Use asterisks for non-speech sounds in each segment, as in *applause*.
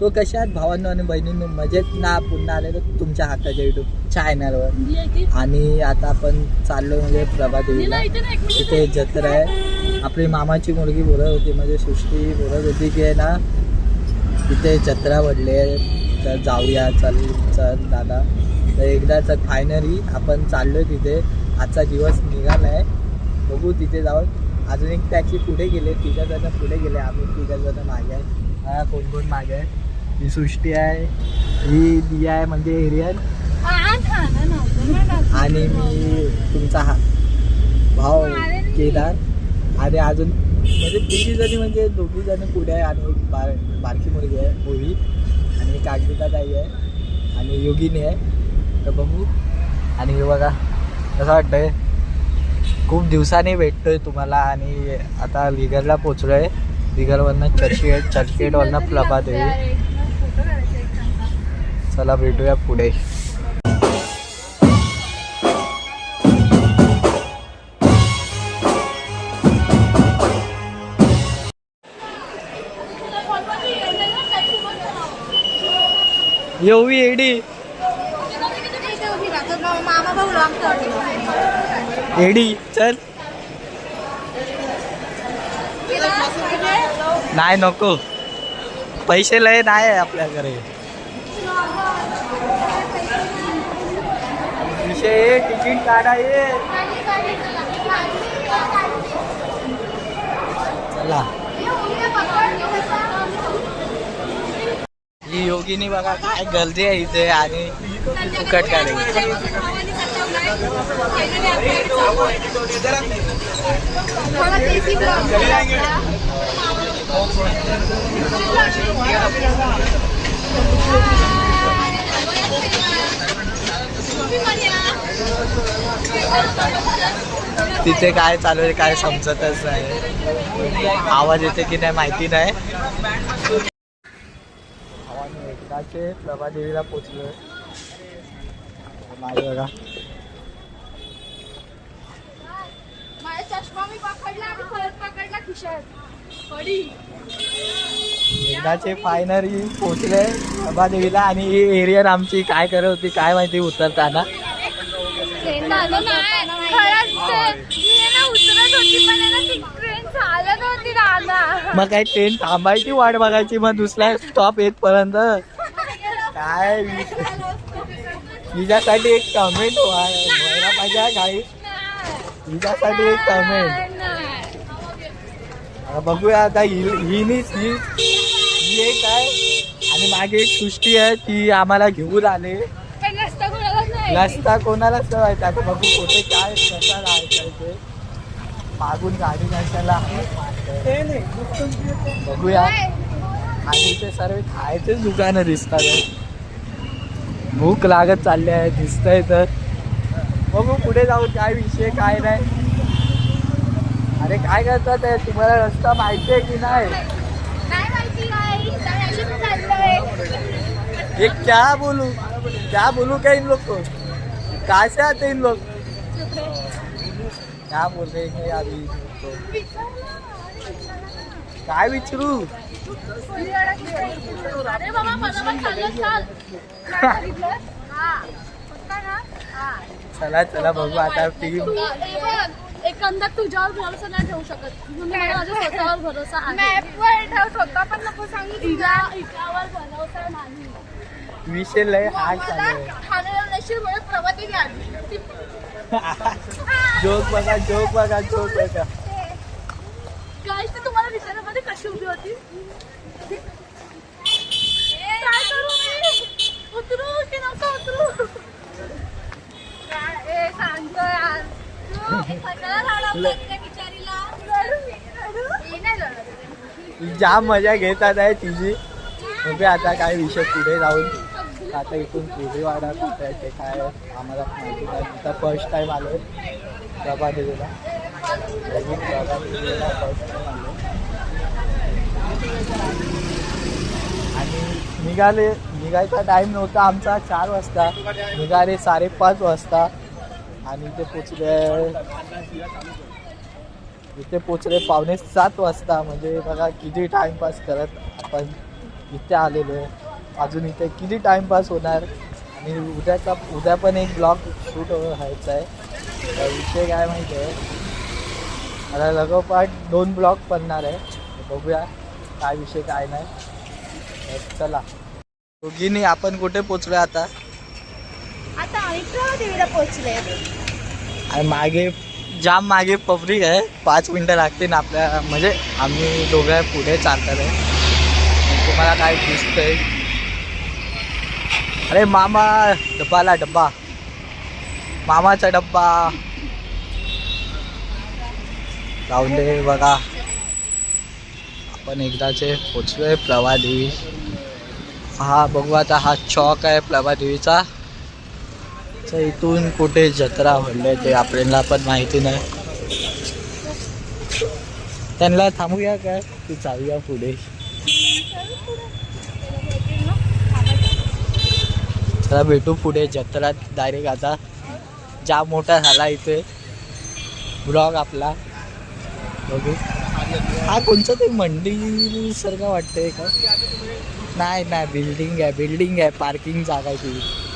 तो कशात भावांनो आणि बहिणींनो? मजेत ना पुन्हा आले तर तुमच्या हाताच्या युट्यूब चॅनलवर आणि आता आपण चाललो म्हणजे प्रभादेवीला तिथे जत्रा आहे. आपली मामाची मुलगी बोलत होती म्हणजे सृष्टी बोलत होती की ना तिथे जत्रा भरली आहे. तर जाऊया चल चल दादा. तर एकदा तर फायनली आपण चाललोय तिथे. आजचा दिवस निघाला आहे बघू तिथे जाऊन. अजून एक टॅक्सी पुढे गेले तिघा जण पुढे गेले. आम्ही तिघा जण मागे आहे. हा कोण कोण मागे आहे? ही सृष्टी आहे. ही दिया आहे म्हणजे एरियन आणि मी तुमचा हा भाऊ केदार. आणि अजून म्हणजे तिघी जणी म्हणजे दोघी जणी पुढे आहे आणि एक बार बारकी मुलगी आहे मोही आणि एक ताई आहे. आणि योगिनी आहे. तर बघू. आणि हे बघा कसं वाटतंय? खूप दिवसांनी भेटतोय तुम्हाला आणि आता लिगरला पोचलो आहे लिगरवरनं चर्चगेट चर्चगेटवरनं प्रभात देवी चला भेटूया पुढे. येऊ एडी एडी चल. नाही नको. पैसे लय नाही आहे आपल्याकडे. विषय तिकीट काढा ये. चला. ही योगिनी बघा काय गर्दी आहे इथे आणि फुकट काढे तिथे काय चालू आहे काय समजतच नाही. आवाज येते की नाही माहिती नाही. आवाज एकदाचे प्रभादेवीला पोचलो नाही बघा. चष्मा मी पकडला आणि परत पकडला खिशात. एकदाचे फायनली पोचले प्रभादेवीला आणि ही एरियर आमची काय करत होती काय माहिती उतरताना. मग काय ट्रेन थांबायची वाट बघायची मग दुसऱ्या स्टॉप येतपर्यंत. काय हिच्यासाठी एक कमेंट व्हायला पाहिजे काही हिच्यासाठी एक कमेंट बघूया आता हि हिनीच ही ही एक आहे. आणि मागे एक सृष्टी आहे ती आम्हाला घेऊन आले. पण रस्ता कोणालाच नाही. रस्ता कोणालाच नाही. माहिती आता बघू कुठे काय कसा राहायचं ते मागून गाडी कशाला बघूया. आणि इथे सर्व खायचेच दुकानं दिसतात. भूक लागत चालली आहे दिसतंय तर. बघू पुढे जाऊ काय विषय काय नाही. अरे काय करतात आहे तुम्हाला रस्ता माहिती आहे की नाही? नाही माहिती काय बोलू. क्या बोलू क्या इन लोग को कहाँ से आते इन लोग क्या बोल रहे हैं अभी इनको? काय विचारू. *laughs* चला. चला बघू आता टीम एकंदर तुझ्यावर भरोसा नाही ठेवू शकत. म्हणून मला माझ्या स्वतःवर भरोसा आहे. मॅपवर ठेव स्वतः पण नको सांगू तुझ्या इथल्यावर भरोसा नाही. विषय लय हार्ड मला चालू ठाण्याला नशीब म्हणत प्रगती घ्यावी जोक बघा जोक बघा जोक बघा. काय ते तुम्हाला विचारण्यामध्ये कशी उभी होती? काय करू मी? उतरू की नको उतरू? काय- ए, सांगतो यार. ज्या मजा घेतात आहे तिची. उभे आता काय विषय पुढे जाऊन. आता इथून पुढे वाढा कुठे आहे ते काय आम्हाला माहिती नाही. तिथं फर्स्ट टाइम आलो प्रभा देवीला प्रभा देवीला फर्स्ट टाइम आलो आणि निघाले निघायचा टाईम नव्हता. आमचा चार वाजता. निघाले साडेपाच वाजता. आणि इथे पोचले इथे पोचले पावणे सात वाजता. म्हणजे बघा किती टाइमपास करत आपण इथे आलेलो आहे. अजून इथे किती टाइमपास होणार? आणि उद्याचा उद्या पण एक ब्लॉग शूट व्हायचा आहे. तर विषय काय माहिती आहे? आता लगोपाठ दोन ब्लॉग पडणार आहे. बघूया काय विषय काय नाही. चला. दोघींनी आपण कुठे पोचलो आता? आता पोहोचले. आणि मागे जाम मागे पब्लिक आहे. पाच मिनटं लागतील आपल्या म्हणजे आम्ही दोघं पुढे चालतात आहे. तुम्हाला काय दिसतंय? अरे मामा डब्बाला डब्बा. मामाचा डब्बा. जाऊन दे बघा. आपण एकदाचे पोचलोय प्रभादेवी हा बघू आता हा चौक आहे प्रभादेवीचा तर इथून कुठे जत्रा भरले ते आपल्याला पण माहिती नाही. त्यांना थांबूया काय? तू जाऊया पुढे. चला भेटू पुढे जत्रा डायरेक्ट आता. जा मोठा झाला इथे. ब्लॉग आपला. बघू. हा कोणचं ते मंडी सारखं वाटतंय का? नाही नाही बिल्डिंग आहे बिल्डिंग आहे पार्किंग जागा आहे ती.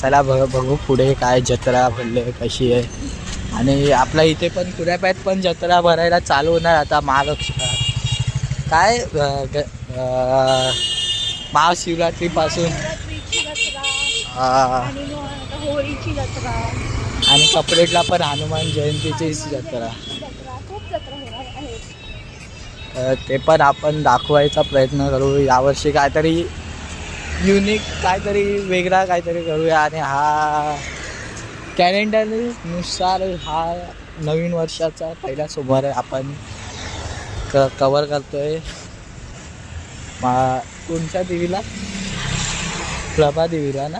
चला बघ बघू पुढे काय जत्रा भरले कशी आहे. आणि आपल्या इथे पण पुण्यापात पण जत्रा भरायला चालू होणार आता महालक्ष्मी काय महाशिवरात्रीपासून? आणि कपडेटला पण हनुमान जयंतीची जत्रा. ते पण आपण दाखवायचा प्रयत्न करू. यावर्षी काहीतरी युनिक काहीतरी वेगळा काहीतरी करूया आणि हा कॅलेंडरनुसार हा नवीन वर्षाचा पहिला सोमवार आहे. आपण क कवर करतोय. मा कोणत्या देवीला? प्रभादेवीला ना?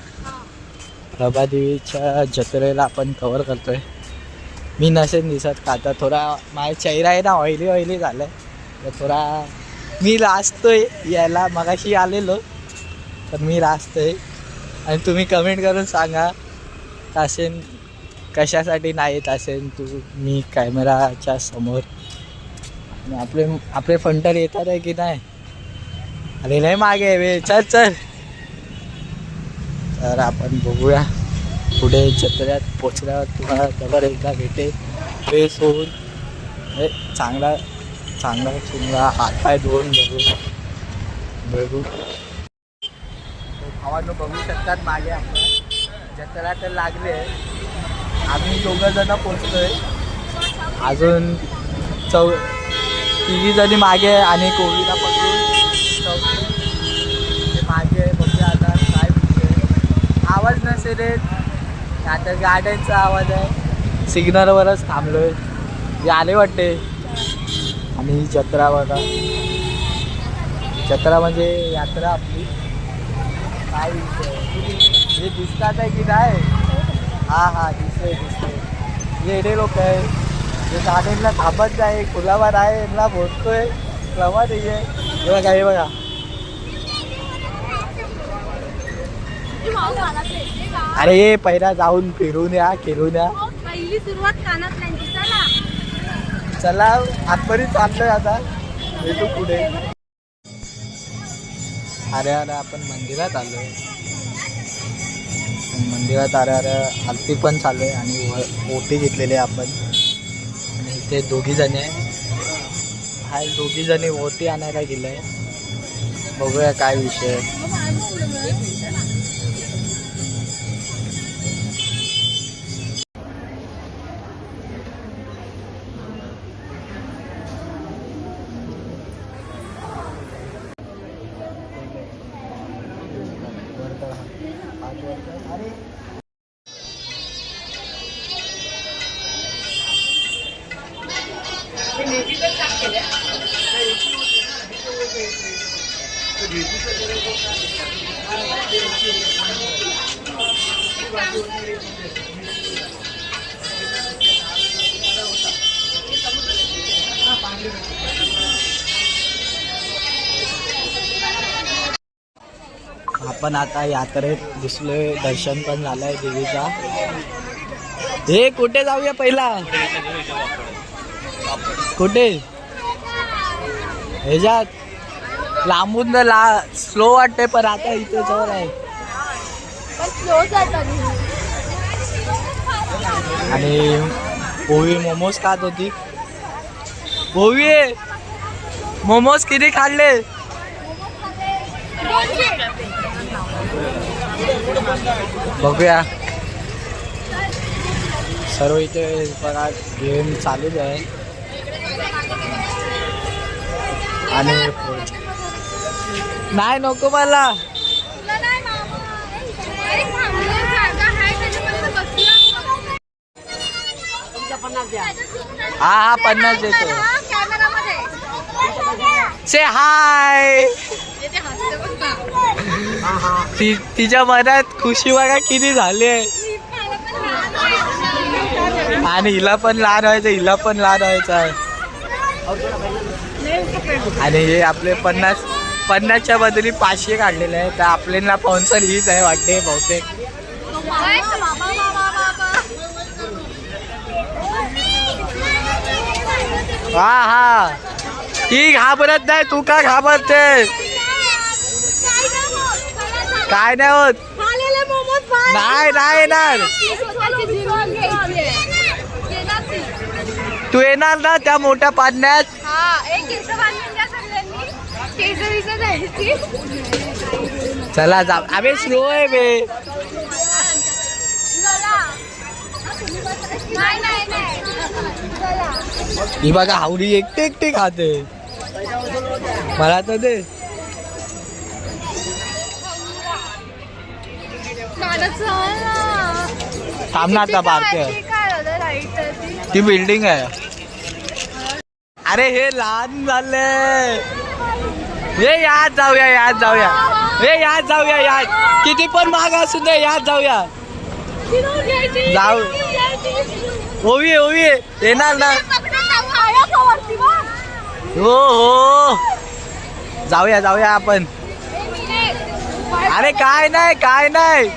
प्रभादेवीच्या जत्रेला आपण कवर करतोय. मी नसेल दिसत का? आता थोडा माझा चेहरा आहे ना ऑइली ऑइली झालं तर थोडा मी लाजतोय. यायला मगाशी आलेलो. तर मी लाजतोय. आणि तुम्ही कमेंट करून सांगा तासेन कशासाठी नाही येत असेल तू मी कॅमेराच्या समोर. आणि आपले आपले फंटर येतात आहे की नाही? अरे नाही मागे वे चल चल. तर आपण बघूया पुढे जत्र्यात पोचल्यावर तुम्हाला जबर एकदा भेटेल? फ्रेश होऊन हे चांगला चांगला चुंगला हातपाय धुवून बघू. बघू. भावांनो बघू शकतात मागे जत्रा तर लागले. आम्ही दोघं जण पोचतोय अजून चौ तिघी जणी मागे आहे आणि कोविडला पकडून मागे आहे. बघूया आता काय आवाज नसेल आता गाड्यांचा आवाज आहे. सिग्नलवरच थांबलोय. जे आले वाटते. आणि जत्रा बघा. जत्रा म्हणजे यात्रा आपली. काय हे दिसतात आहे की नाही? हा हा दिसतोय दिसतोय. येडे लोक आहे जे गाड्यांना थांबत आहे खुलावर आहे यांना बोलतोय. प्रमाण आहे हे बघा हे बघा? अरे ये पहिला जाऊन फिरून या फिरून या. हो, पहिली सुरुवात कानात नाही. चला. चला आतपर्यंत चाललोय आता. भेटू पुढे. अरे अरे आपण मंदिरात आलो मंदिरात अरे अरे आरती पण चालू आहे आणि व- ओटी घेतलेली आहे आपण. आणि इथे दोघी जणी आहे. हा दोघी जणी ओटी आणायला गेलंय बघूया काय विषय आपण आता यात्रेत दिसलोय दर्शन पण झालंय देवीचा. हे कुठे जाऊया पहिला? कुठे? ह्याच्यात लांबून ला स्लो वाटते पण आता इथे जवळ आहे. आणि ओवी मोमोज खात होती. ओवी मोमोज किती खाल्ले? बघूया. सर्व इथे बघा गेम चालूच आहे. आणि नाही नको मला. हा हा पन्नास देतो. से हाय ती तिच्या मनात खुशी बघा किती झाली आहे. आणि हिला पण लहान व्हायचं हिला पण लहान व्हायचं आहे. आणि हे आपले पन्नास पन्नासच्या बदली पाचशे काढलेले आहे तर आपल्याला पाहुणसर हीच आहे वाटते बहुतेक. हा हा. ती घाबरत नाही तू का घाबरते काय नाही होत. नाही नाही येणार. तू येणार ना त्या मोठ्या पाण्यात चला जा. अबे स्लो आहे बे. ही बघा हावडी एकटे एकटे खाते. मला तर दे. थांब ना. आता ती बिल्डिंग आहे. अरे हे लहान झाले. हे यात जाऊया यात जाऊया. हे यात जाऊया यात. किती पण महाग असू दे यात जाऊया. जाऊ. ओवी ओवी. येणार ना. हो हो. जाऊया जाऊया आपण. अरे काय नाही काय नाही.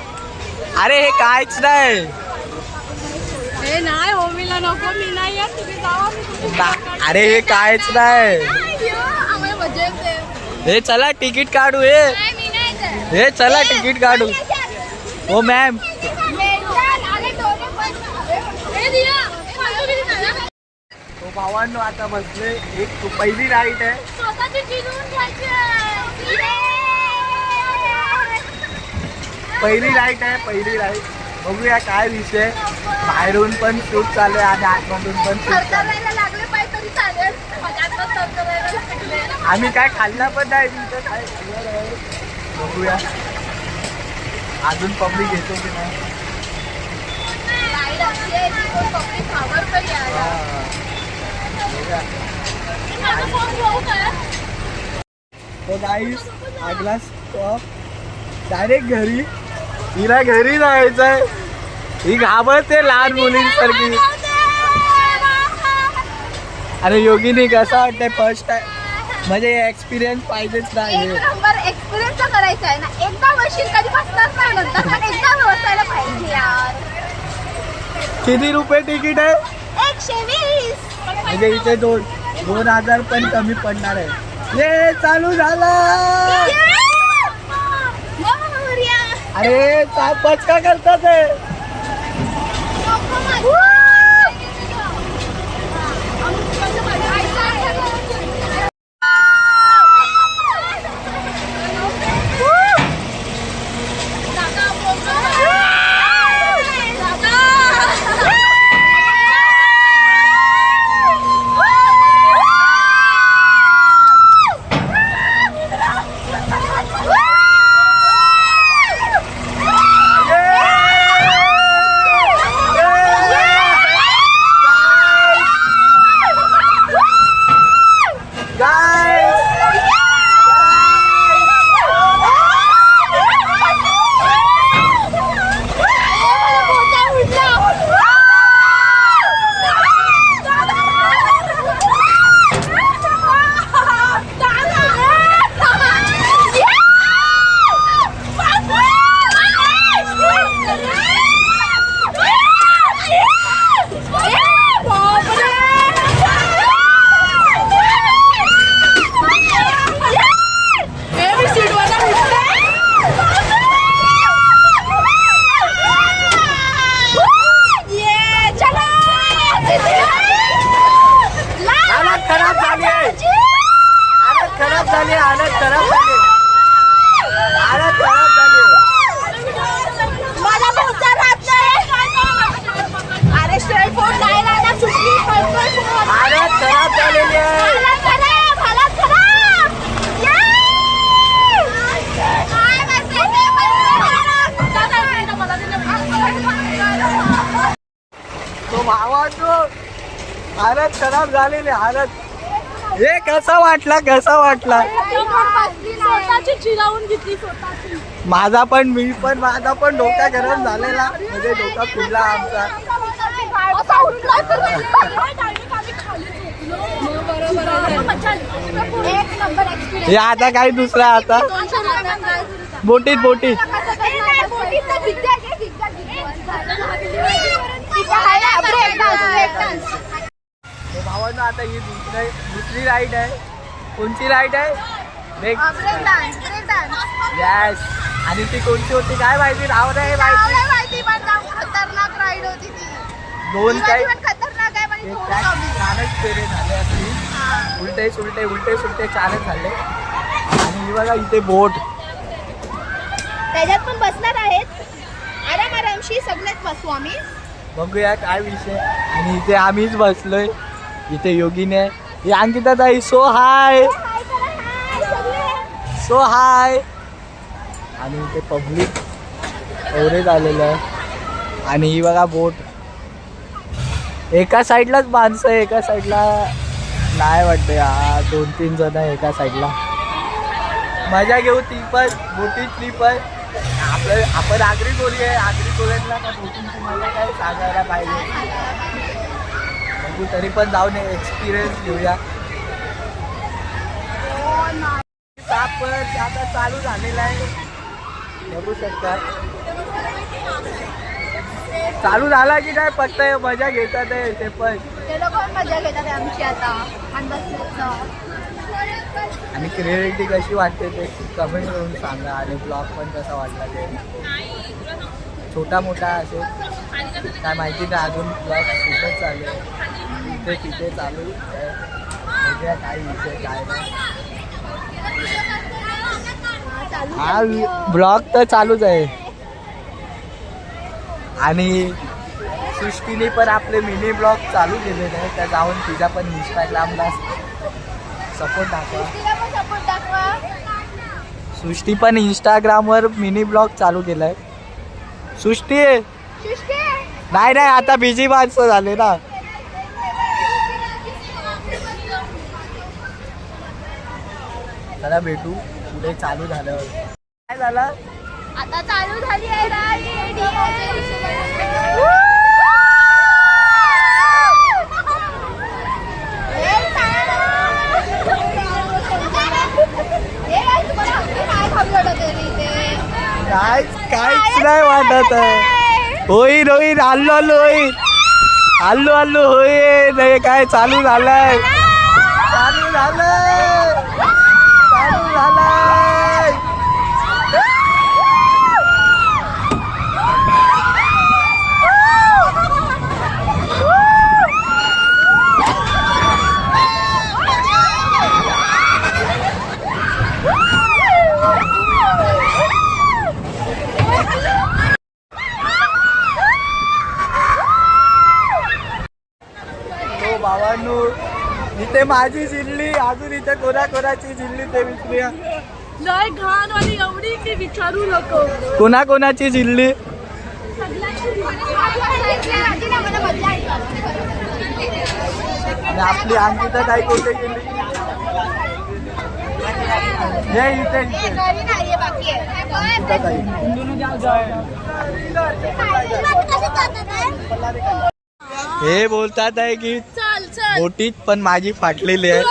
अरे हे कायच नाही. हे नाही होमीला नको मी नाही येत तुम्ही जावा मी तुम्ही ना- अरे हे कायच नाही. आम्हाला मजा येते हे चला तिकीट काढू हे. नाही मी नाही येत. हे चला तिकीट काढू. हो मॅम हे? तो भावांनो आता बसले एक पहिली राईट आहे. स्वतःची जिंकून घ्यायची आहे. पहिली राईट आहे पहिली राईट बघूया काय विषय. बाहेरून पण शूट चालू आहे आणि आतमधून पण शूट चालू आहे. आम्ही काय खाल्ला पण नाही तिथं काय. बघूया. अजून पब्लिक येतो की नाही? तो गाईस आगला स्टॉप डायरेक्ट घरी. हिला घरी जायचंय. ही घाबरते लहान मुलींसारखी. अरे योगिनी कसं वाटतंय फर्स्ट टाइम म्हणजे एक्सपिरियन्स पाहिजेच नाही नंबर एक्सपिरियन्स करायचा आहे ना. एकदा बसशील कधी बसतात नाही नंतर पण एकदा बसायला पाहिजे यार. किती रुपये तिकीट आहे? एकशे वीस. म्हणजे इथे दोन दोन हजार पण कमी पडणार आहे. ये चालू झाला! अरे का पचका करतात हालत हे कसा वाटला कसा वाटला? स्वतःची चिरावून घेतली स्वतःची. माझा पण मी पण माझा पण डोका गरम झालेला. म्हणजे डोका फुलला आमचा. हे आता काही दुसरा आता? काय? बोटीत बोटीत. भावानं आता ही दुसरी दुसरी राईड आहे कोणची राईड आहे. यस आणि ती कोणती होती? काय माहिती? नाव नाही माहिती. खतरनाक राईड होती ती. दोन काही. छानच फेरे झाले. उलटे सुलटे उलटे सुलटे छानच झाले. आणि ही बघा इथे बोट. त्याच्यात पण बसणार आहेत. आराम आरामशी सगळेच बसू आम्ही. बघूया काय विषय. आणि इथे आम्हीच बसलोय. इथे योगीने ही अंकिता ताई सो हाय सो हाय आणि इथे पब्लिक एवढे झालेलं आहे. आणि ही बघा बोट. एका साईडलाच माणसं आहे एका साईडला नाही वाटतं हा दोन तीन जण आहे एका साईडला. मजा घेऊ ती पण बोटीतली पण. आपलं आपण आगरी बोली आहे. आगरी बोटींची मजा काय सांगायला पाहिजे? बघू तरी पण जाऊन एक्सपिरियन्स घेऊया. आता चालू झालेला आहे. बघू शकता. चालू झाला की काय फक्त मजा घेतात आहे ते पण. ते लोक पण मजा घेतात आमची आता. आणि क्रिएटिव्हिटी कशी वाटते ते कमेंट करून सांगा. आणि ब्लॉग पण कसा वाटला ते? छोटा मोठा असेल काय माहिती नाही अजून ब्लॉग तिथेच चालू आहे. इथे तिथे चालू बघूया काय विषय काय नाही. हा ब्लॉग तर चालूच आहे. आणि सृष्टीने पण आपले मिनी ब्लॉग चालू केलेले आहे त्या जाऊन तिचा पण इंस्टाग्रामला सपोर्ट दाखवा. सृष्टी पण इंस्टाग्रामवर मिनी ब्लॉग चालू केलाय. सृष्टी! नाही नाही आता बिझी माणसं झाले ना. चला भेटू. पुढे चालू झाल्यावर काय झालं? आता चालू झाली आहे काय काहीच नाही वाटत. आहे होईन होईन आल्लो आल्लो होईन आल्लो आल्लो होईन हे काय चालू झालंय? चालू झालंय चालू झालंय हो बाबांनो इथे माझी जिल्ली अजून इथे कोणा कोणाची जिल्ली ते विचारूया लय घाण वाली एवढी की विचारू नको. कोणा कोणाची जिल्ली? आणि आपली अंकिता काय कोणते गेली हे इथे इथे. अंकिता ताई. हे बोलतात आहे की बोटीत पण माझी फाटलेली आहे.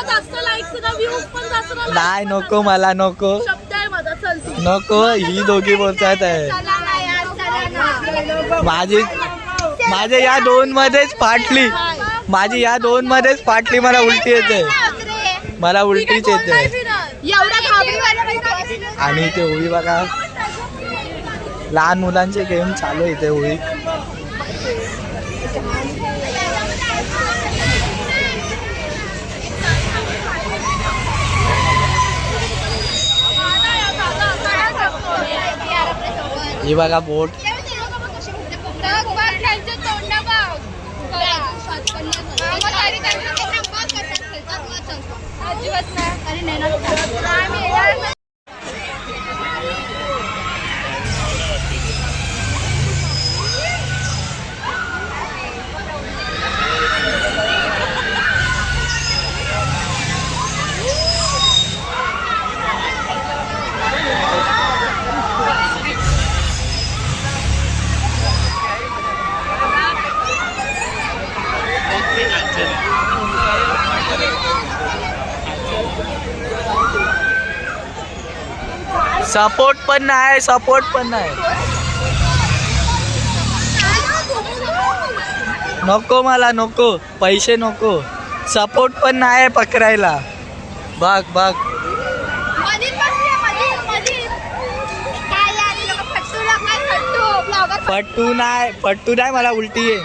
नाही नको मला नको. तू. नको ही दोघी बोलतात आहे. चला ना यार चला ना. माझी माझे या दोन मध्येच फाटली. माझी या दोन मध्येच फाटली मला उलटी येते. मला उलटीच येते. आणि इथे होळी बघा. लहान मुलांचे गेम चालू आहे इथे होळी हे बघा बोट. अजिबात सपोर्ट पण नाही सपोर्ट पण नाही. नको मला नको. पैसे नको. सपोर्ट पण नाही पकडायला. बघ बघ. पट्टू नाही पट्टू नाही मला उलटी येईल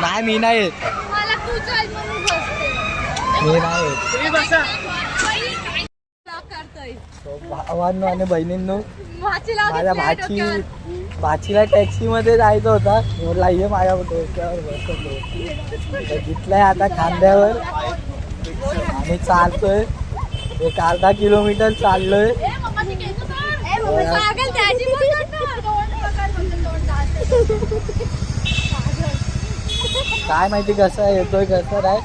नाही मी नाही येत मी नाही येत भावांनो आणि बहिणींनो माझ्या भाची. भाचीला टॅक्सी मध्ये जायचं होता. बोलला ये माझ्या डोक्यावर बसतो बघितलंय आता खांद्यावर. आणि चालतोय. एक अर्धा किलोमीटर चाललोय. काय माहिती कसं येतोय कसं नाही.